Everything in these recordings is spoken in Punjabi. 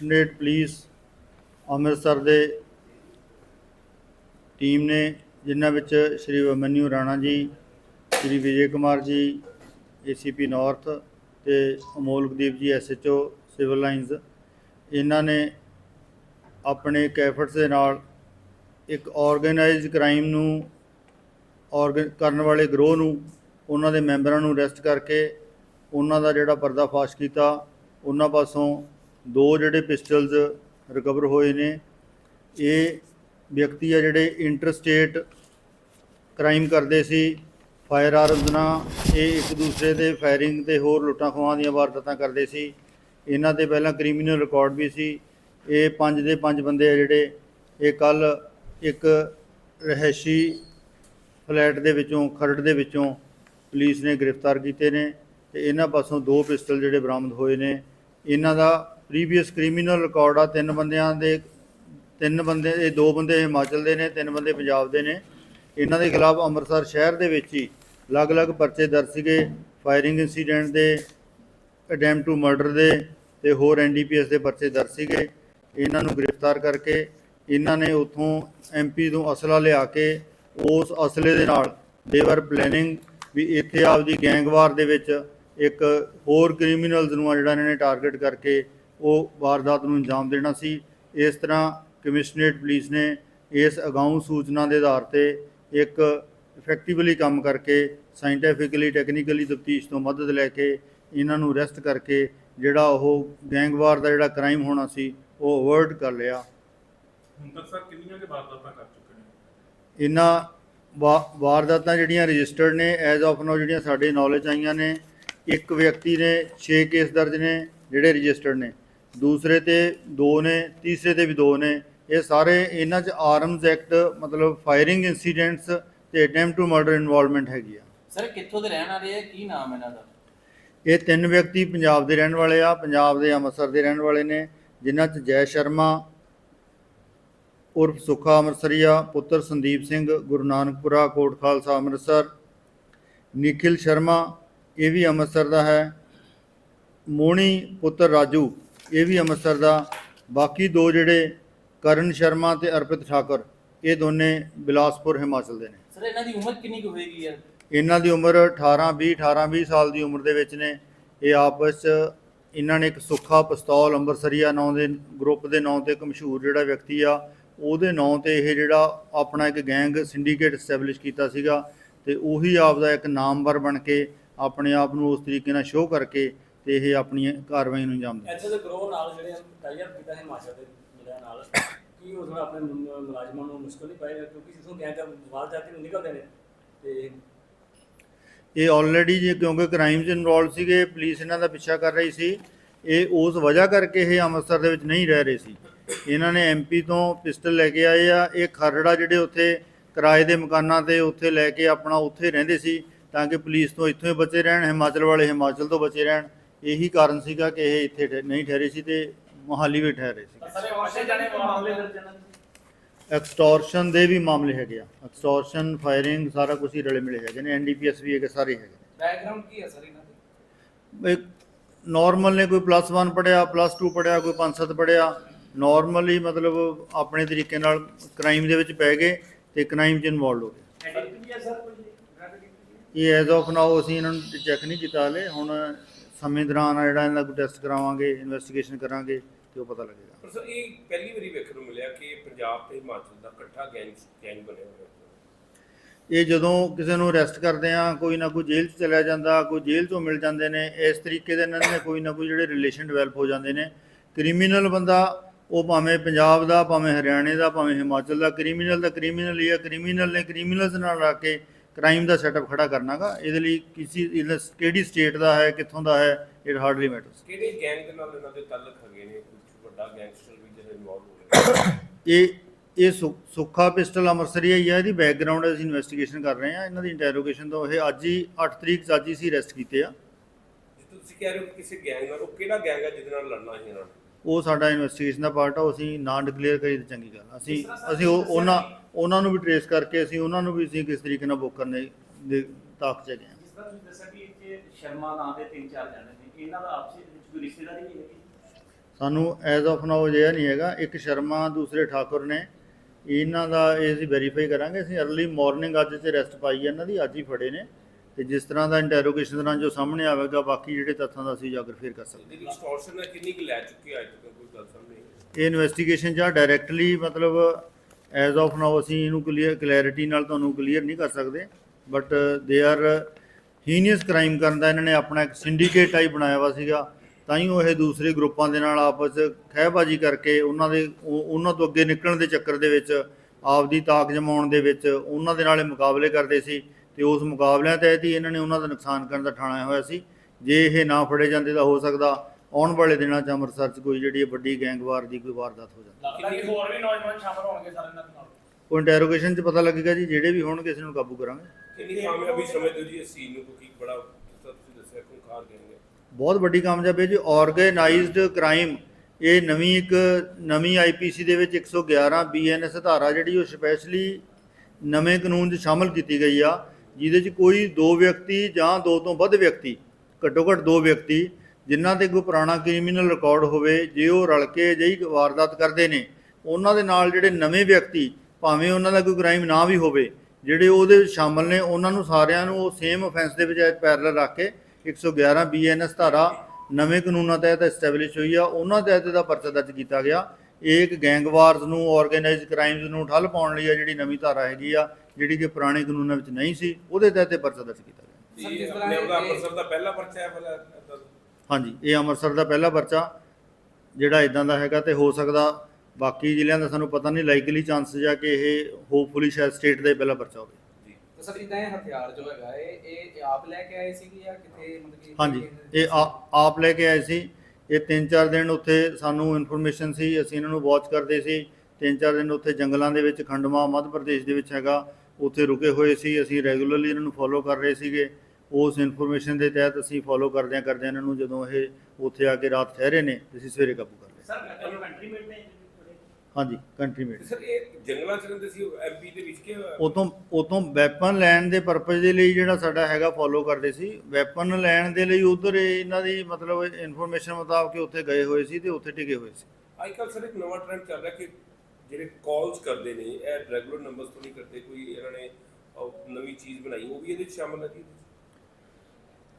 ਸਟੇਟ ਪੁਲਿਸ ਅੰਮ੍ਰਿਤਸਰ ਦੇ ਟੀਮ ਨੇ, ਜਿਨ੍ਹਾਂ ਵਿੱਚ ਸ਼੍ਰੀ ਅਮਨਿਊ ਰਾਣਾ ਜੀ, ਸ਼੍ਰੀ ਵਿਜੇ ਕੁਮਾਰ ਜੀ ਏਸੀਪੀ ਨਾਰਥ ਤੇ ਅਮੋਲਕਦੀਪ ਜੀ ਐਸਐਚਓ ਸਿਵਲ ਲਾਈਨਸ ਇਹਨਾਂ ਨੇ ਆਪਣੇ ਕੈਫਟਸ ਦੇ ਨਾਲ ਇੱਕ ਆਰਗੇਨਾਈਜ਼ਡ ਕ੍ਰਾਈਮ ਨੂੰ ਔਰਗਨ, ਕਰਨ ਵਾਲੇ ਗਰੋਹ ਨੂੰ, ਉਹਨਾਂ ਦੇ ਮੈਂਬਰਾਂ ਨੂੰ ਅਰੈਸਟ ਕਰਕੇ, ਉਹਨਾਂ ਦਾ ਜਿਹੜਾ ਪਰਦਾਫਾਸ਼ ਕੀਤਾ, ਉਹਨਾਂ ਪਾਸੋਂ ਦੋ ਜਿਹੜੇ ਪਿਸਟਲਸ ਰਿਕਵਰ ਹੋਏ ਨੇ, ਇਹ ਵਿਅਕਤੀ ਆ ਜਿਹੜੇ ਇੰਟਰਸਟੇਟ ਕ੍ਰਾਈਮ ਕਰਦੇ ਸੀ ਫਾਇਰ ਆਰਮਸ ਨਾਲ, ਇਹ ਇੱਕ ਦੂਸਰੇ ਦੇ ਫਾਇਰਿੰਗ ਤੇ ਹੋਰ ਲੁੱਟਾਂ ਖੋਹਾਂ ਦੀਆਂ ਵਾਰਦਾਤਾਂ ਕਰਦੇ ਸੀ। ਇਹਨਾਂ ਤੇ ਪਹਿਲਾਂ ਕ੍ਰਿਮੀਨਲ ਰਿਕਾਰਡ ਵੀ ਸੀ। ਇਹ ਪੰਜ ਦੇ ਪੰਜ ਬੰਦੇ ਆ ਜਿਹੜੇ, ਇਹ ਕੱਲ ਇੱਕ ਰਹਿਸ਼ੀ ਫਲੈਟ ਦੇ ਵਿੱਚੋਂ, ਖਰੜ ਦੇ ਵਿੱਚੋਂ ਪੁਲਿਸ ਨੇ ਗ੍ਰਿਫਤਾਰ ਕੀਤੇ ਨੇ ਤੇ ਇਹਨਾਂ ਪਾਸੋਂ ਦੋ ਪਿਸਟਲ ਜਿਹੜੇ ਬਰਾਮਦ ਹੋਏ ਨੇ। ਇਹਨਾਂ ਦਾ ਪ੍ਰੀਵੀਅਸ ਕ੍ਰਿਮੀਨਲ ਰਿਕਾਰਡ ਆ, ਤਿੰਨ ਬੰਦਿਆਂ ਦੇ, ਤਿੰਨ ਬੰਦੇ, ਇਹ ਦੋ ਬੰਦੇ ਹਿਮਾਚਲ ਦੇ ਨੇ, ਤਿੰਨ ਬੰਦੇ ਪੰਜਾਬ ਦੇ ਨੇ। ਇਹਨਾਂ ਦੇ ਖਿਲਾਫ ਅੰਮ੍ਰਿਤਸਰ ਸ਼ਹਿਰ ਦੇ ਵਿੱਚ ਹੀ ਅਲੱਗ-ਅਲੱਗ ਪਰਚੇ ਦਰਜ ਸੀਗੇ ਫਾਇਰਿੰਗ ਇਨਸੀਡੈਂਟ ਦੇ ਅਟੈਂਪਟ ਟੂ ਮਰਡਰ ਦੇ ਤੇ ਹੋਰ ਐਨਡੀਪੀਐਸ ਦੇ ਪਰਚੇ ਦਰਜ ਸੀਗੇ। ਇਹਨਾਂ ਨੂੰ ਗ੍ਰਿਫਤਾਰ ਕਰਕੇ ਇਹਨਾਂ ਨੇ ਉਥੋਂ ਐਮਪੀ ਤੋਂ ਅਸਲਾ ਲਿਆ ਕੇ ਉਸ ਅਸਲੇ ਦੇ ਨਾਲ ਦੇਵਰ ਪਲੈਨਿੰਗ ਵੀ ਇੱਥੇ ਆਪਦੀ ਗੈਂਗਵਾਰ ਦੇ ਵਿੱਚ ਇੱਕ ਹੋਰ ਕ੍ਰਿਮੀਨਲਸ ਨੂੰ ਆ ਜਿਹੜਾ ਇਹਨਾਂ ਨੇ ਟਾਰਗੇਟ ਕਰਕੇ ਉਹ ਵਾਰਦਾਤ ਨੂੰ ਅੰਜਾਮ ਦੇਣਾ ਸੀ। ਇਸ ਤਰ੍ਹਾਂ ਕਮਿਸ਼ਨਰੇਟ ਪੁਲਿਸ ਨੇ ਇਸ ਅਗਾਊਂ ਸੂਚਨਾ ਦੇ ਆਧਾਰ ਤੇ ਇੱਕ ਇਫੈਕਟਿਵਲੀ ਕੰਮ ਕਰਕੇ ਸਾਇੰਟੀਫਿਕਲੀ ਟੈਕਨੀਕਲੀ ਤਫਤੀਸ਼ ਤੋਂ ਮਦਦ ਲੈ ਕੇ ਇਹਨਾਂ ਨੂੰ ਅਰੈਸਟ ਕਰਕੇ ਜਿਹੜਾ ਉਹ ਗੈਂਗਵਾਰ ਦਾ ਜਿਹੜਾ ਕ੍ਰਾਈਮ ਹੋਣਾ ਸੀ ਉਹ ਅਵਰਟ ਕਰ ਲਿਆ। ਹੁਣ ਤੱਕ ਸਰ ਕਿੰਨੀਆਂ ਕੇ ਵਾਰਦਾਤਾਂ ਕਰ ਚੁੱਕੇ ਨੇ? ਇਹਨਾਂ ਵਾਰਦਾਤਾਂ ਜਿਹੜੀਆਂ ਰਜਿਸਟਰਡ ਨੇ ਐਜ਼ ਆਫ ਨਾਓ ਜਿਹੜੀਆਂ ਸਾਡੇ ਨੌਲੇਜ ਆਈਆਂ ਨੇ ਇੱਕ ਵਿਅਕਤੀ ਨੇ 6 ਕੇਸ ਦਰਜ ਨੇ ਜਿਹੜੇ ਰਜਿਸਟਰਡ ਨੇ। ਦੂਸਰੇ ਤੇ 2 ਨੇ ਤੀਸਰੇ ਤੇ ਵੀ 2 ਨੇ। ਇਹ ਸਾਰੇ ਇਹਨਾਂ 'ਚ ਆਰਮਸ ਐਕਟ ਮਤਲਬ ਫਾਇਰਿੰਗ ਇਨਸੀਡੈਂਟਸ ਤੇ ਅਟੈਂਪਟ ਟੂ ਮਰਡਰ ਇਨਵੋਲਵਮੈਂਟ ਹੈਗੀ ਆ। ਸਰ ਕਿੱਥੋਂ ਦੇ ਰਹਿਣ ਵਾਲੇ ਆ? ਕੀ ਨਾਮ ਇਹਨਾਂ ਦਾ? ਇਹ ਤਿੰਨ ਵਿਅਕਤੀ ਪੰਜਾਬ ਦੇ ਰਹਿਣ ਵਾਲੇ ਆ ਪੰਜਾਬ ਦੇ ਅੰਮ੍ਰਿਤਸਰ ਦੇ ਰਹਿਣ ਵਾਲੇ ਨੇ ਜਿਨ੍ਹਾਂ 'ਚ ਜੈ ਸ਼ਰਮਾ ਉਰਫ ਸੁੱਖਾ ਅੰਮ੍ਰਿਤਸਰੀਆ ਪੁੱਤਰ ਸੰਦੀਪ ਸਿੰਘ ਗੁਰੂ ਨਾਨਕਪੁਰਾ ਕੋਟ ਖਾਲਸਾ ਅੰਮ੍ਰਿਤਸਰ ਨikhil ਸ਼ਰਮਾ ਇਹ ਵੀ ਅੰਮ੍ਰਿਤਸਰ ਦਾ ਹੈ। ਮੋਣੀ ਪੁੱਤਰ ਰਾਜੂ ਇਹ ਵੀ ਅੰਮ੍ਰਿਤਸਰ ਦਾ। ਬਾਕੀ ਦੋ ਜਿਹੜੇ ਕਰਨ ਸ਼ਰਮਾ ਤੇ ਅਰਪਿਤ ਠਾਕੁਰ ਇਹ ਦੋਨੇ ਬਿਲਾਸਪੁਰ ਹਿਮਾਚਲ ਦੇ ਨੇ। ਸਰ ਇਹਨਾਂ ਦੀ ਉਮਰ ਕਿੰਨੀ ਕੁ ਹੋਏਗੀ ਯਾਰ? ਇਹਨਾਂ ਦੀ ਉਮਰ 18 20 18 20 ਸਾਲ ਦੀ ਉਮਰ ਦੇ ਵਿੱਚ ਨੇ। ਇਹ ਆਪਸ 'ਚ ਇਹਨਾਂ ਨੇ ਇੱਕ ਸੁੱਖਾ ਪਿਸਤੌਲ ਅੰਬਰਸਰੀਆ ਨਾਂ ਦੇ ਗਰੁੱਪ ਦੇ ਨਾਂ ਤੇ ਇੱਕ ਮਸ਼ਹੂਰ ਜਿਹੜਾ ਵਿਅਕਤੀ ਆ ਉਹਦੇ ਨਾਂ ਤੇ ਇਹ ਜਿਹੜਾ ਆਪਣਾ ਇੱਕ ਗੈਂਗ ਸਿੰਡੀਕੇਟ ਐਸਟੈਬਲਿਸ਼ ਕੀਤਾ ਸੀਗਾ ਤੇ ਉਹੀ ਆਪਦਾ ਇੱਕ ਨਾਮਵਰ ਬਣ ਕੇ ਆਪਣੇ ਆਪ ਨੂੰ ਉਸ ਤਰੀਕੇ ਨਾਲ ਸ਼ੋਅ ਕਰਕੇ ਤੇ ਇਹ ਆਪਣੀ ਕਾਰਵਾਈ ਨੂੰ ਅੰਜਾਮ ਦਿੰਦੇ। ਇੱਥੇ ਦੇ ਗਰੋਹ ਨਾਲ ਜਿਹੜੇ ਟਾਈਅਪ ਕੀਤਾ ਹਿਮਾਚਲ ਦੇ ਜ਼ਿਲ੍ਹਿਆਂ ਨਾਲ ਕੀ ਉਹ ਥੋੜਾ ਆਪਣੇ ਮੁਲਾਜ਼ਮਾਂ ਨੂੰ ਮੁਸ਼ਕਲ ਨਹੀਂ ਪਾਏਗਾ ਕਿਉਂਕਿ ਜਿੱਥੋਂ ਗੈਂਗ ਵਾਰ ਜਾਤੀ ਨੂੰ ਨਿਕਲਦੇ ਨੇ ਤੇ ਇਹ ਆਲਰੇਡੀ ਜੇ ਕਿਉਂਕਿ ਕ੍ਰਾਈਮ 'ਚ ਇਨਵੋਲਵ ਸੀਗੇ ਪੁਲਿਸ ਇਹਨਾਂ ਦਾ ਪਿੱਛਾ ਕਰ ਰਹੀ ਸੀ ਇਹ ਉਸ ਵਜ੍ਹਾ ਕਰਕੇ ਇਹ ਅੰਮ੍ਰਿਤਸਰ ਦੇ ਵਿੱਚ ਨਹੀਂ ਰਹਿ ਰਹੇ ਸੀ। ਇਹਨਾਂ ਨੇ ਐਮਪੀ ਤੋਂ ਪਿਸਟਲ ਲੈ ਕੇ ਆਏ ਆ ਇਹ ਖਰੜਾ ਜਿਹੜੇ ਉੱਥੇ ਕਿਰਾਏ ਦੇ ਮਕਾਨਾਂ ਤੇ ਉੱਥੇ ਲੈ ਕੇ ਆਪਣਾ ਉੱਥੇ ਰਹਿੰਦੇ ਸੀ ਤਾਂ ਕਿ ਪੁਲਿਸ ਤੋਂ ਇੱਥੋਂ ਹੀ ਬਚੇ ਰਹਿਣ ਹਿਮਾਚਲ ਵਾਲੇ ਹਿਮਾਚਲ ਤੋਂ ਬਚੇ ਰਹਿਣ। ਇਹੀ ਕਾਰਨ ਸੀਗਾ ਕਿ ਇਹ ਇੱਥੇ ਠਹਿ- ਨਹੀਂ ਠਹਿਰੇ ਸੀ ਤੇ ਮੋਹਾਲੀ ਵੀ ਠਹਿਰੇ ਸੀ ਸਾਰੇ ਵਾਸ਼ੇ ਜਾਣੇ ਮਾਮਲੇ ਦਰਜ ਨੇ ਐਕਸਟੋਰਸ਼ਨ ਦੇ ਵੀ ਮਾਮਲੇ ਹੈਗੇ ਆ। ਐਕਸਟੋਰਸ਼ਨ ਫਾਇਰਿੰਗ ਸਾਰਾ ਕੁਝ ਹੀ ਰਲੇ ਮਿਲੇ ਹੈਗੇ ਨੇ। ਐਨਡੀਪੀਐਸ ਵੀ ਹੈਗੇ ਸਾਰੇ ਹੈਗੇ ਬੈਕਗ੍ਰਾਉਂਡ ਕੀ ਹੈ ਸਰ ਇਹਨਾਂ ਦੀ? ਇੱਕ ਨਾਰਮਲ ਨੇ ਕੋਈ ਪਲੱਸ 1 ਪੜਿਆ ਪਲੱਸ 2 ਪੜਿਆ ਕੋਈ 5-7 ਪੜਿਆ ਨਾਰਮਲੀ ਮਤਲਬ ਆਪਣੇ ਤਰੀਕੇ ਨਾਲ ਕ੍ਰਾਈਮ ਦੇ ਵਿੱਚ ਪੈ ਗਏ ਤੇ ਕ੍ਰਾਈਮ 'ਚ ਇਨਵੋਲਡ ਹੋ ਗਏ। ਐਡਿਟਿੰਗ ਹੈ ਸਰ ਕੋਈ? ਇਹ ਐਜ਼ ਆਫ ਨਾਓ ਅਸੀਂ ਇਹਨਾਂ ਨੂੰ ਚੈੱਕ ਨਹੀਂ ਕੀਤਾ ਹਲੇ। ਹੁਣ ਸਮੇਂ ਦੌਰਾਨ ਆ ਜਿਹੜਾ ਇਹਨਾਂ ਦਾ ਟੈਸਟ ਕਰਾਵਾਂਗੇ ਇਨਵੈਸਟੀਗੇਸ਼ਨ ਕਰਾਂਗੇ ਤੇ ਉਹ ਪਤਾ ਲੱਗੇਗਾ। ਪਰ ਸਰ ਇਹ ਪਹਿਲੀ ਵਾਰੀ ਵੇਖਣ ਨੂੰ ਮਿਲਿਆ ਕਿ ਪੰਜਾਬ ਤੇ ਹਿਮਾਚਲ ਦਾ ਇਕੱਠਾ ਗੈਂਗ ਗੈਂਗ ਬਣਿਆ ਹੋਇਆ ਇਹ ਜਦੋਂ ਕਿਸੇ ਨੂੰ ਅਰੈਸਟ ਕਰਦੇ ਆ ਕੋਈ ਨਾ ਕੋਈ ਜੇਲ੍ਹ 'ਚ ਚਲਿਆ ਜਾਂਦਾ ਕੋਈ ਜੇਲ੍ਹ ਤੋਂ ਮਿਲ ਜਾਂਦੇ ਨੇ ਇਸ ਤਰੀਕੇ ਦੇ ਇਹਨਾਂ ਦੇ ਕੋਈ ਨਾ ਕੋਈ ਜਿਹੜੇ ਰਿਲੇਸ਼ਨ ਡਿਵੈਲਪ ਹੋ ਜਾਂਦੇ ਨੇ। ਕ੍ਰਿਮੀਨਲ ਬੰਦਾ ਉਹ ਭਾਵੇਂ ਪੰਜਾਬ ਦਾ ਭਾਵੇਂ ਹਰਿਆਣੇ ਦਾ ਭਾਵੇਂ ਹਿਮਾਚਲ ਦਾ ਕ੍ਰਿਮੀਨਲ ਦਾ ਕ੍ਰਿਮੀਨਲ ਹੀ ਆ ਕ੍ਰਿਮੀਨਲ ਨੇ ਕ੍ਰਿਮੀਨਲਸ ਨਾਲ ਆ ਕੇ ਕ੍ਰਾਈਮ ਦਾ ਸੈਟਅਪ ਖੜਾ ਕਰਨਾਗਾ ਇਹਦੇ ਲਈ ਕਿਸੇ ਇਹਦਾ ਕਿਹੜੀ ਸਟੇਟ ਦਾ ਹੈ ਕਿੱਥੋਂ ਦਾ ਹੈ ਇਟ ਹਾਰਡਲੀ ਮੈਟਰਸ ਕਿਹੜੇ ਗੈਂਗ ਦੇ ਨਾਲ ਇਹਨਾਂ ਦੇ ਤਾਲੁਕ ਹੈਗੇ ਨੇ? ਕੁਝ ਵੱਡਾ ਗੈਂਗਸਟਰ ਵੀ ਜਿਹੜੇ ਇਨਵੋਲਵ ਹੋ ਨੇ। ਇਹ ਇਹ ਸੁੱਖਾ ਪਿਸਟਲ ਅੰਮ੍ਰਿਤਸਰੀ ਹੀ ਹੈ ਇਹਦੀ ਬੈਕਗ੍ਰਾਉਂਡ ਅਸੀਂ ਇਨਵੈਸਟੀਗੇਸ਼ਨ ਕਰ ਰਹੇ ਹਾਂ ਇਹਨਾਂ ਦੀ ਇੰਟਰੋਗੇਸ਼ਨ ਤੋਂ ਇਹ ਅੱਜ ਹੀ 8 ਤਰੀਕ ਅੱਜ ਹੀ ਸੀ ਅਰੈਸਟ ਕੀਤੇ ਆ। ਤੁਸੀਂ ਕਹਿ ਰਹੇ ਹੋ ਕਿ ਕਿਸੇ ਗੈਂਗ ਨਾਲ ਉਹ ਕਿਹੜਾ ਗੈਂਗ ਹੈ ਜਿਹਦੇ ਨਾਲ ਲੜਨਾ ਸੀ ਇਹਨਾਂ ਨੇ? ਉਹ ਸਾਡਾ ਇਨਵੈਸਟੀਗੇਸ਼ਨ ਦਾ ਪਾਰਟ ਆ ਉਹ ਅਸੀਂ ਨਾਂ ਡਿਕਲੇਅਰ ਕਰੀ ਤੇ ਚੰਗੀ ਗੱਲ ਅਸੀਂ ਅਸੀਂ ਉਹ ਉਹਨਾਂ ਉਹਨਾਂ ਨੂੰ ਵੀ ਟਰੇਸ ਕਰਕੇ ਅਸੀਂ ਉਹਨਾਂ ਨੂੰ ਵੀ ਅਸੀਂ ਕਿਸ ਤਰੀਕੇ ਨਾਲ ਬੁੱਕ ਕਰਨੇ ਦੇ ਤਾਕ ਚ ਗਏ ਹਾਂ ਜਿਸ ਤਰ੍ਹਾਂ ਤੁਸੀਂ ਦੱਸਿਆ ਕਿ ਇੱਥੇ ਸ਼ਰਮਾ ਨਾਂ ਦੇ ਤਿੰਨ ਚਾਰ ਜਣੇ ਨੇ ਇਹਨਾਂ ਦਾ ਆਪਸੀ ਵਿੱਚ ਕੋਈ ਰਿਸ਼ਤੇਦਾਰੀ ਨਹੀਂ ਹੈਗੀ? ਸਾਨੂੰ ਐਜ਼ ਆਫ ਨਾਓ ਜਿਹਾ ਨਹੀਂ ਹੈਗਾ। ਇੱਕ ਸ਼ਰਮਾ ਦੂਸਰੇ ਠਾਕੁਰ ਨੇ। ਇਹਨਾਂ ਦਾ ਇਹ ਅਸੀਂ ਵੈਰੀਫਾਈ ਕਰਾਂਗੇ। ਅਸੀਂ ਅਰਲੀ ਮਾਰਨਿੰਗ ਅੱਜ ਤੇ ਰੈਸਟ ਪਾਈ ਹੈ ਇਹਨਾਂ ਦੀ ਅੱਜ ਹੀ ਫੜੇ ਨੇ। ਤੇ ਜਿਸ ਤਰ੍ਹਾਂ ਦਾ ਇੰਟਰੋਗੇਸ਼ਨ ਦੌਰਾਨ ਜੋ ਸਾਹਮਣੇ ਆਵੇਗਾ ਬਾਕੀ ਜਿਹੜੇ ਤੱਥਾਂ ਦਾ ਅਸੀਂ ਉਜਾਗਰ ਫਿਰ ਕਰ ਸਕਦੇ ਇਹਦੀ ਐਕਸਟੋਰਸ਼ਨ ਹੈ ਕਿੰਨੀ ਕੁ ਲੈ ਚੁੱਕੀ ਹੈ ਅੱਜ ਤੱਕ? ਕੋਈ ਗੱਲ ਸਾਹਮਣੇ। ਇਹ ਇਨਵੈਸਟੀਗੇਸ਼ਨ ਜਾਂ ਡਾਇਰੈਕਟਲੀ ਮਤਲਬ ਐਜ਼ ਆਫ ਨਾਓ ਅਸੀਂ ਇਹਨੂੰ ਕਲੀਅਰ ਕਲੈਰਿਟੀ ਨਾਲ ਤੁਹਾਨੂੰ ਕਲੀਅਰ ਨਹੀਂ ਕਰ ਸਕਦੇ but they are heinous crime ਕਰਨ ਦਾ ਇਹਨਾਂ ਨੇ ਆਪਣਾ ਇੱਕ ਸਿੰਡੀਕੇਟ ਟਾਈਪ ਬਣਾਇਆ ਵਾ ਸੀਗਾ। ਤਾਂ ਹੀ ਉਹ ਇਹ ਦੂਸਰੇ ਗਰੁੱਪਾਂ ਦੇ ਨਾਲ ਆਪਸ 'ਚ ਖਹਿਬਾਜ਼ੀ ਕਰਕੇ ਉਹਨਾਂ ਦੇ ਉਹ- ਉਹਨਾਂ ਤੋਂ ਅੱਗੇ ਨਿਕਲਣ ਦੇ ਚੱਕਰ ਦੇ ਵਿੱਚ ਆਪਦੀ ਤਾਕ ਜਮਾਉਣ ਦੇ ਵਿੱਚ ਉਹਨਾਂ ਦੇ ਨਾਲ ਇਹ ਮੁਕਾਬਲੇ ਕਰਦੇ ਸੀ। ਤੇ ਉਸ ਮੁਕਾਬਲਿਆਂ ਤਹਿਤ ਹੀ ਇਹਨਾਂ ਨੇ ਉਹਨਾਂ ਦਾ ਨੁਕਸਾਨ ਕਰਨ ਦਾ ਠਾਣਿਆ ਹੋਇਆ ਸੀ। ਜੇ ਇਹ ਨਾ ਫੜੇ ਜਾਂਦੇ ਤਾਂ ਹੋ ਸਕਦਾ ਆਉਣ ਵਾਲੇ ਦਿਨਾਂ 'ਚ ਅੰਮ੍ਰਿਤਸਰ 'ਚ ਕੋਈ ਜਿਹੜੀ ਵੱਡੀ ਗੈਂਗਵਾਰ ਦੀ ਕੋਈ ਵਾਰਦਾਤ ਹੋ ਜਾਂਦੀ ਲੱਗਦਾ ਕਿ ਹੋਰ ਵੀ ਨੌਜਵਾਨ ਸ਼ਾਮਲ ਹੋਣਗੇ ਸਾਰੇ ਇਹਨਾਂ ਦੇ ਨਾਲ। ਉਹ ਇੰਟਰੋਗੇਸ਼ਨ 'ਚ ਪਤਾ ਲੱਗੇਗਾ ਜੀ ਜਿਹੜੇ ਵੀ ਹੋਣਗੇ ਕਿਸੇ ਨੂੰ ਕਾਬੂ ਕਰਾਂਗੇ। ਕਿੰਨੀ ਕਾਮਯਾਬੀ ਸਮਝਦੇ ਜੀ ਇਸ ਚੀਜ਼ ਨੂੰ? ਕਿਉਂਕਿ ਬੜਾ ਤੁਸੀਂ ਦੱਸਿਆ ਖੁੰਖਾਰ ਹੈ ਬਹੁਤ ਵੱਡੀ ਕਾਮਯਾਬੀ ਹੈ ਜੀ। ਆਰਗੇਨਾਈਜ਼ਡ ਕ੍ਰਾਈਮ ਇਹ ਨਵੀਂ ਇੱਕ ਨਵੀਂ ਆਈਪੀਸੀ ਦੇ ਵਿੱਚ 111 ਬੀਐਨਐਸ ਧਾਰਾ ਜਿਹੜੀ ਉਹ ਸਪੈਸ਼ਲੀ ਨਵੇਂ ਕਾਨੂੰਨ 'ਚ ਸ਼ਾਮਲ ਕੀਤੀ ਗਈ ਆ। ਜਿਹਦੇ 'ਚ ਕੋਈ ਦੋ ਵਿਅਕਤੀ ਜਾਂ ਦੋ ਤੋਂ ਵੱਧ ਵਿਅਕਤੀ, ਘੱਟੋ ਘੱਟ ਦੋ ਵਿਅਕਤੀ, ਜਿਨ੍ਹਾਂ ਤੇ ਕੋਈ ਪੁਰਾਣਾ ਕ੍ਰਿਮੀਨਲ ਰਿਕਾਰਡ ਹੋਵੇ, ਜੇ ਉਹ ਰਲ ਕੇ ਅਜਿਹੀ ਵਾਰਦਾਤ ਕਰਦੇ ਨੇ, ਉਹਨਾਂ ਦੇ ਨਾਲ ਜਿਹੜੇ ਨਵੇਂ ਵਿਅਕਤੀ, ਭਾਵੇਂ ਉਹਨਾਂ ਦਾ ਕੋਈ ਕ੍ਰਾਈਮ ਨਾ ਵੀ ਹੋਵੇ, ਜਿਹੜੇ ਉਹਦੇ ਵਿੱਚ ਸ਼ਾਮਲ ਨੇ, ਉਹਨਾਂ ਨੂੰ ਸਾਰਿਆਂ ਨੂੰ ਉਹ ਸੇਮ ਅਫੈਂਸ ਦੇ ਵਿੱਚ ਪੈਰਲਲ ਰੱਖ ਕੇ 111 ਬੀਐਨਐਸ ਧਾਰਾ ਨਵੇਂ ਕਾਨੂੰਨਾਂ ਤਹਿਤ ਐਸਟੈਬਲਿਸ਼ ਹੋਈ ਆ, ਉਹਨਾਂ ਤਹਿਤ ਇਹਦਾ ਪਰਚਾ ਦਰਜ ਕੀਤਾ ਗਿਆ। ਇਹ ਇੱਕ ਗੈਂਗਵਾਰਸ ਨੂੰ ਆਰਗੇਨਾਈਜ਼ਡ ਕ੍ਰਾਈਮਸ ਨੂੰ ਠੱਲ ਪਾਉਣ ਲਈ ਆ ਜਿਹੜੀ ਨਵੀਂ ਧਾਰਾ ਹੈਗੀ ਆ ਜਿਹੜੀ ਕਿ ਪੁਰਾਣੇ ਕਾਨੂੰਨਾਂ ਵਿੱਚ ਨਹੀਂ ਸੀ ਉਹਦੇ ਤਹਿਤ ਇਹ ਪਰਚਾ ਦਰਜ ਕੀਤਾ ਗਿਆ। ਸਰ, ਜੀ ਜਿਸ ਤਰ੍ਹਾਂ ਆਪਣੇ ਉਹਦਾ ਇਹ- ਅੰਮ੍ਰਿਤਸਰ ਦਾ ਪਹਿਲਾ ਪਰਚਾ ਹੈ ਪਹਿਲਾ ਏਦਾਂ ਦਾ? ਹਾਂਜੀ ਇਹ ਅੰਮ੍ਰਿਤਸਰ ਦਾ ਪਹਿਲਾ ਪਰਚਾ ਜਿਹੜਾ ਇਦਾਂ ਦਾ ਹੈਗਾ ਤੇ ਹੋ ਸਕਦਾ ਬਾਕੀ ਜ਼ਿਲ੍ਹਿਆਂ ਦਾ ਸਾਨੂੰ ਪਤਾ ਨਹੀਂ ਲਾਈਕਲੀ ਚਾਂਸਸ ਆ ਕਿ ਇਹ ਹੋਪਫੁਲੀ ਸ਼ਾਇਦ ਸਟੇਟ ਦਾ ਹੀ ਪਹਿਲਾ ਪਰਚਾ ਹੋਵੇ। ਜੀ। ਤੇ ਸਰ ਇਦਾਂ ਇਹ ਹਥਿਆਰ ਜੋ ਹੈਗਾ ਇਹ ਇਹ ਆਪ ਲੈ ਕੇ ਆਏ ਸੀਗੇ ਜਾਂ ਕਿਤੇ ਮਤਲਬ ਕਿ ਹਾਂਜੀ ਇਹ ਆ- ਆਪ ਲੈ ਕੇ ਆਏ ਸੀ। ਇਹ ਤਿੰਨ ਚਾਰ ਦਿਨ ਉੱਥੇ ਸਾਨੂੰ ਇਨਫੋਰਮੇਸ਼ਨ ਸੀ ਅਸੀਂ ਇਹਨਾਂ ਨੂੰ ਵਾਚ ਕਰਦੇ ਸੀ। ਤਿੰਨ ਚਾਰ ਦਿਨ ਉੱਥੇ ਜੰਗਲਾਂ ਦੇ ਵਿੱਚ ਖੰਡਵਾ ਮੱਧ ਪ੍ਰਦੇਸ਼ ਦੇ ਵਿੱਚ ਹੈਗਾ। ਉੱਥੇ ਰੁਕੇ ਹੋਏ ਸੀ ਅਸੀਂ ਰੈਗੂਲਰਲੀ ਇਹਨਾਂ ਨੂੰ ਫੋਲੋ ਕਰ ਰਹੇ ਸੀਗੇ। ਉਸ ਇਨਫੋਰਮੇਸ਼ਨ ਦੇ ਤਹਿਤ ਅਸੀਂ ਫੋਲੋ ਕਰਦਿਆਂ ਕਰਦਿਆਂ ਇਹਨਾਂ ਨੂੰ ਜਦੋਂ ਇਹ ਉੱਥੇ ਆ ਕੇ ਰਾਤ ਠਹਿਰੇ ਨੇ ਅਸੀਂ ਸਵੇਰੇ ਕਾਬੂ ਕਰ ਲਿਆ ਸਰ ਕੰਟਰੀ ਮੇਡ ਨੇ ਹਾਂਜੀ ਕੰਟਰੀ ਤੇ ਸਰ ਇਹ ਜੰਗਲਾਂ ਚ ਰਹਿੰਦੇ ਸੀ ਐਮਪੀ ਦੇ ਵਿੱਚ ਕਿ ਉਤੋਂ ਉਤੋਂ ਵੈਪਨ ਲੈਣ ਦੇ ਪਰਪਸ ਦੇ ਲਈ ਜਿਹੜਾ ਸਾਡਾ ਹੈਗਾ ਫੋਲੋ ਕਰਦੇ ਸੀ। ਵੈਪਨ ਲੈਣ ਦੇ ਲਈ ਉਧਰ ਇਹਨਾਂ ਦੀ ਮਤਲਬ ਇਨਫੋਰਮੇਸ਼ਨ ਮੁਤਾਬਕ ਉੱਥੇ ਗਏ ਹੋਏ ਸੀ ਤੇ ਉੱਥੇ ਟਿਕੇ ਹੋਏ ਸੀ। ਅੱਜ ਕੱਲ੍ਹ ਸਰ ਇੱਕ ਨਵਾਂ ਟ੍ਰੈਂਡ ਚੱਲ ਰਿਹਾ ਕਿ ਜਿਹੜੇ ਕਾਲਸ ਕਰਦੇ ਨੇ ਇਹ ਰੈਗੂਲਰ ਨੰਬਰਸ ਤੋਂ ਨਹੀਂ ਕਰਦੇ ਕੋਈ ਇਹਨਾਂ ਨੇ ਉਹ ਨਵੀਂ ਚੀਜ਼ ਬਣਾਈ ਉਹ ਵੀ ਇਹਦੇ ਵਿੱਚ ਸ਼ਾਮਲ ਹੈ ਜੀ?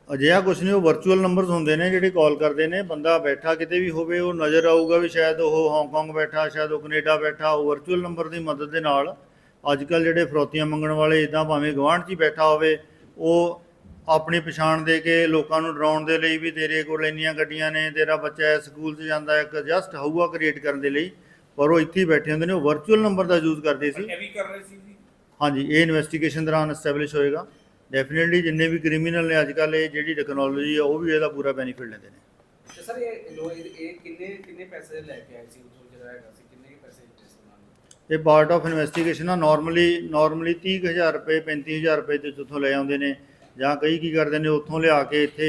ਅਜਿਹਾ ਕੁਝ ਨਹੀਂ ਉਹ ਵਰਚੁਅਲ ਨੰਬਰਸ ਹੁੰਦੇ ਨੇ ਜਿਹੜੇ ਕਾਲ ਕਰਦੇ ਨੇ ਬੰਦਾ ਬੈਠਾ ਕਿਤੇ ਵੀ ਹੋਵੇ ਉਹ ਨਜ਼ਰ ਆਊਗਾ ਵੀ ਸ਼ਾਇਦ ਉਹ ਹਾਂਗਕਾਂਗ ਬੈਠਾ ਸ਼ਾਇਦ ਉਹ ਕੈਨੇਡਾ ਬੈਠਾ ਉਹ ਵਰਚੁਅਲ ਨੰਬਰ ਦੀ ਮਦਦ ਦੇ ਨਾਲ ਅੱਜ ਕੱਲ ਜਿਹੜੇ ਫਰੋਤੀਆਂ ਮੰਗਣ ਵਾਲੇ ਇਦਾਂ ਭਾਵੇਂ ਗਵਾਂਢ 'ਚ ਹੀ ਬੈਠਾ ਹੋਵੇ ਉਹ ਆਪਣੀ ਪਛਾਣ ਦੇ ਕੇ ਲੋਕਾਂ ਨੂੰ ਡਰਾਉਣ ਦੇ ਲਈ ਵੀ ਤੇਰੇ ਕੋਲ ਇੰਨੀਆਂ ਗੱਡੀਆਂ ਨੇ ਤੇਰਾ ਬੱਚਾ ਇਸ ਸਕੂਲ 'ਚ ਜਾਂਦਾ ਹੈ, ਇੱਕ ਜਸਟ ਹਊਆ ਕ੍ਰੀਏਟ ਕਰਨ ਦੇ ਲਈ ਪਰ ਉਹ ਇੱਥੇ ਹੀ ਬੈਠੇ ਹੁੰਦੇ ਨੇ ਉਹ ਵਰਚੁਅਲ ਨੰਬਰ ਦਾ ਯੂਜ਼ ਕਰਦੇ ਸੀ। ਇਹ ਵੀ ਕਰ ਰਹੇ ਸੀ ਜੀ? ਹਾਂਜੀ ਇਹ ਇਨਵੈਸਟੀਗੇਸ਼ਨ ਦੌਰਾਨ ਐਸਟੈਬਲਿਸ਼ ਹੋਏਗਾ। ਡੈਫੀਨਿਟਲੀ ਜਿੰਨੇ ਵੀ ਕ੍ਰਿਮੀਨਲ ਨੇ ਅੱਜ ਕੱਲ ਇਹ ਜਿਹੜੀ ਟੈਕਨੋਲੋਜੀ ਆ ਉਹ ਵੀ ਇਹਦਾ ਪੂਰਾ ਬੈਨੀਫਿਟ ਲੈਂਦੇ ਨੇ। ਤੇ ਸਰ ਇਹ ਲੋ ਇਹ ਕਿੰਨੇ ਕਿੰਨੇ ਪੈਸੇ ਲੈ ਕੇ ਆਏ ਸੀ? ਉਥੋਂ ਜਿਹੜਾ ਹੈਗਾ ਸੀ ਕਿੰਨੇ ਕੁ ਪੈਸੇ ਦਿੱਤੇ ਸੀ ਉਹਨਾਂ ਨੂੰ? ਇਹ ਪਾਰਟ ਆਫ ਇਨਵੈਸਟੀਗੇਸ਼ਨ ਆ ਨਾਰਮਲੀ ਨਾਰਮਲੀ 30000 ਰੁਪਏ 35000 ਰੁਪਏ ਤੇ ਉੱਥੋਂ ਲੈ ਆਉਂਦੇ ਨੇ। ਜਾਂ ਕਈ ਕੀ ਕਰਦੇ ਨੇ ਉੱਥੋਂ ਲਿਆ ਕੇ ਇੱਥੇ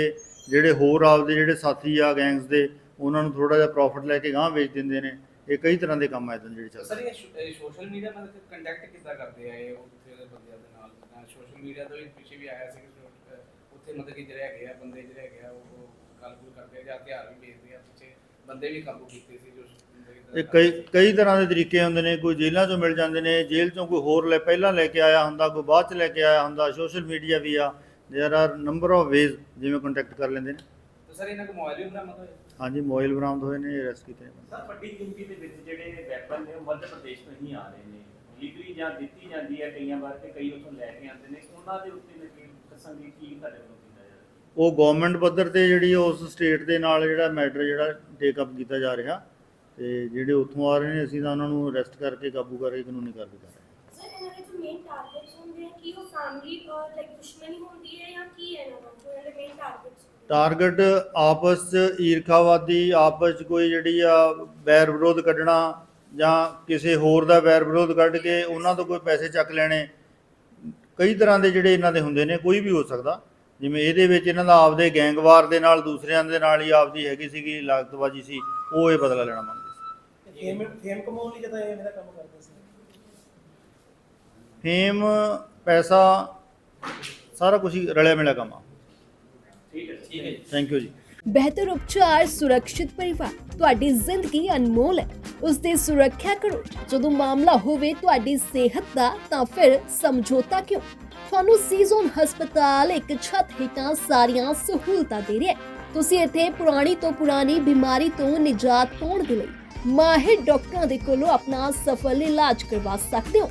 ਜਿਹੜੇ ਹੋਰ ਆਪਦੇ ਜਿਹੜੇ ਸਾਥੀ ਆ ਗੈਂਗਸ ਦੇ ਉਹਨਾਂ ਨੂੰ ਥੋੜਾ ਜਿਹਾ ਪ੍ਰੋਫਿਟ ਲੈ ਕੇ ਗਾਂਹ ਵੇਚ ਦਿੰਦੇ ਨੇ। ਇਹ ਕਈ ਤਰ੍ਹਾਂ ਦੇ ਕੰਮ ਆ ਇਦਾਂ ਜਿਹੜੇ ਤੇ ਸਰ ਚੱਲਦੇ ਇਹ ਸੋਸ਼ਲ ਮੀਡੀਆ ਮਤਲਬ ਕੰਟੈਕਟ ਕਿੱਦਾਂ ਕਰਦੇ ਆ ਇਹ ਉੱਥੇ ਦੇ ਬੰਦਿਆਂ ਦੇ ਨਾਲ ਜਿੱਦਾਂ ਸੋਸ਼ਲ ਮੀਡੀਆ ਤੋਂ ਵੀ ਪਿੱਛੇ ਵੀ ਆਇਆ ਸੀ ਕਿ ਸੋ- ਅਹ ਉੱਥੇ ਮਤਲਬ ਕਿ ਜਿਹੜੇ ਹੈਗੇ ਆ ਬੰਦੇ ਜਿਹੜੇ ਹੈਗੇ ਆ ਉਹ ਕਾਲਕੂਲ ਕਰਦੇ ਆ ਜਾਂ ਹਥਿਆਰ ਵੀ ਵੇਚਦੇ ਆ ਪਿੱਛੇ ਬੰਦੇ ਵੀ ਕਾਬੂ ਕੀਤੇ ਸੀ ਜੋ ਮਤਲਬ ਕਿ ਇਹ ਕਈ ਕਈ ਤਰ੍ਹਾਂ ਦੇ ਤਰੀਕੇ ਹੁੰਦੇ ਨੇ ਕੋਈ ਜੇਲ੍ਹਾਂ ਚੋਂ ਮਿਲ ਜਾਂਦੇ ਨੇ ਜੇਲ੍ਹ ਚੋਂ ਕੋਈ ਹੋਰ ਲੈ ਪਹਿਲਾਂ ਲੈ ਕੇ ਆਇਆ ਹੁੰਦਾ ਕੋਈ ਬਾਅਦ ਚ ਲੈ ਕੇ ਆਇਆ ਹੁੰਦਾ ਸੋਸ਼ਲ ਮੀਡੀਆ ਵੀ ਆ there are number of ways ਜਿਵੇਂ ਕੰਟੈਕਟ ਕਰ ਲੈਂਦੇ ਨੇ ਤੇ ਸਰ ਇਹਨਾਂ ਕੋ ਮੋਬਾਈਲ ਵੀ ਬਰਾਮਦ ਹੋਏ? ਹਾਂਜੀ ਮੋਬਾਈਲ ਬਰਾਮਦ ਹੋਏ ਨੇ ਅਰੈਸਟ ਕੀਤੇ ਨੇ। ਸਰ ਵੱਡੀ ਗਿਣਤੀ ਦੇ ਵਿੱਚ ਜਿਹੜੇ ਵੈਪਨ ਨੇ ਉਹ ਮੱਧ ਪ੍ਰਦੇਸ਼ ਤੋਂ ਹੀ ਆ ਰਹੇ ਨੇ। ਡਿਲੀਵਰੀ ਜਾਂ ਦਿੱਤੀ ਜਾਂਦੀ ਹੈ ਕਈਆਂ ਵਾਰ ਤੇ ਕਈ ਉੱਥੋਂ ਲੈ ਕੇ ਆਉਂਦੇ ਨੇ। ਉਹਨਾਂ ਦੇ ਉੱਤੇ ਨਕੀ ਦੱਸਣ ਦੀ ਕੀ ਤੁਹਾਡੇ ਵੱਲੋਂ ਕੀਤਾ ਜਾ ਰਿਹਾ? ਉਹ ਗਵਰਨਮੈਂਟ ਪੱਧਰ ਤੇ ਜਿਹੜੀ ਉਸ ਸਟੇਟ ਦੇ ਨਾਲ ਜਿਹੜਾ ਮੈਟਰ ਜਿਹੜਾ ਟੇਕ ਅਪ ਕੀਤਾ ਜਾ ਰਿਹਾ ਤੇ ਜਿਹੜੇ ਉੱਥੋਂ ਆ ਰਹੇ ਨੇ ਅਸੀਂ ਤਾਂ ਉਹਨਾਂ ਨੂੰ ਅਰੈਸਟ ਕਰਕੇ ਕਾਬੂ ਕਰਕੇ ਕਾਨੂੰਨੀ ਕਾਰਵਾਈ ਕਰ ਰਹੇ ਹਾਂ ਸਰ ਇਹਨਾਂ ਦੇ ਜੋ ਮੇਨ ਟਾਰਗੇਟਸ ਹੁੰਦੇ ਆ ਕਿ ਉਹ ਫੈਮਿਲੀ ਲਾਈਕ ਦੁਸ਼ਮਣੀ ਹੁੰਦੀ ਹੈ ਜਾਂ ਕੀ ਹੈ ਇਹਨਾਂ ਦਾ? ਜੋ ਇਹਨਾਂ ਦੇ ਮੇਨ ਟਾਰਗੇਟਸ ਟਾਰਗੇਟ ਆਪਸ ਚ ਈਰਖਾਵਾਦੀ ਆਪਸ ਚ ਕੋਈ ਜਿਹੜੀ ਆ ਵੈਰ ਵਿਰੋਧ ਕੱਢਣਾ ਜਾਂ ਕਿਸੇ ਹੋਰ ਦਾ ਵੈਰ ਵਿਰੋਧ ਕੱਢ ਕੇ ਉਹਨਾਂ ਤੋਂ ਕੋਈ ਪੈਸੇ ਚੱਕ ਲੈਣੇ ਕਈ ਤਰ੍ਹਾਂ ਦੇ ਜਿਹੜੇ ਇਹਨਾਂ ਦੇ ਹੁੰਦੇ ਨੇ ਕੋਈ ਵੀ ਹੋ ਸਕਦਾ। ਜਿਵੇਂ ਇਹਦੇ ਵਿੱਚ ਇਹਨਾਂ ਦਾ ਆਪਦੇ ਗੈਂਗਵਾਰ ਦੇ ਨਾਲ ਦੂਸਰਿਆਂ ਦੇ ਨਾਲ ਹੀ ਆਪਦੀ ਹੈਗੀ ਸੀਗੀ ਲਾਗਤਬਾਜੀ ਸੀ ਉਹ ਇਹ ਬਦਲਾ ਲੈਣਾ ਮੰਗਦੇ ਸੀ। ਫੇਮ ਫੇਮ ਕਮਾਉਣ ਲਈ ਜਦੋਂ ਇਹ ਮੇਰਾ ਕੰਮ ਕਰਦੇ ਸੀ। ਫੇਮ ਪੈਸਾ ਸਾਰਾ ਕੁਝ ਹੀ ਰਲਿਆ ਮਿਲਿਆ ਕੰਮ ਆ। ਠੀਕ ਹੈ ਠੀਕ ਹੈ ਥੈਂਕ ਯੂ ਜੀ। ਬਿਹਤਰ ਉਪਚਾਰ ਸੁਰੱਖਿਅਤ ਪਰਿਵਾਰ। ਤੁਹਾਡੀ ਜ਼ਿੰਦਗੀ ਅਨਮੋਲ ਹੈ। ਉਸ ਦੀ ਸੁਰੱਖਿਆ ਕਰੋ। ਜਦੋਂ ਮਾਮਲਾ ਹੋਵੇ ਤੁਹਾਡੀ ਸਿਹਤ ਦਾ ਤਾਂ ਫਿਰ ਸਮਝੌਤਾ ਕਿਉਂ? ਤੁਹਾਨੂੰ ਸੀਜ਼ਨ ਹਸਪਤਾਲ ਇੱਕ ਛੱਤ ਹੇਠਾਂ ਸਾਰੀਆਂ ਸਹੂਲਤਾਂ ਦੇ ਰਿਹਾ ਹੈ। ਤੁਸੀਂ ਇੱਥੇ ਪੁਰਾਣੀ ਤੋਂ ਪੁਰਾਣੀ ਬਿਮਾਰੀ ਤੋਂ ਨਿਜਾਤ ਪਾਉਣ ਦੇ ਲਈ ਮਾਹਿਰ ਡਾਕਟਰਾਂ ਦੇ ਕੋਲੋਂ ਆਪਣਾ ਸਫਲ ਇਲਾਜ ਕਰਵਾ ਸਕਦੇ ਹੋ।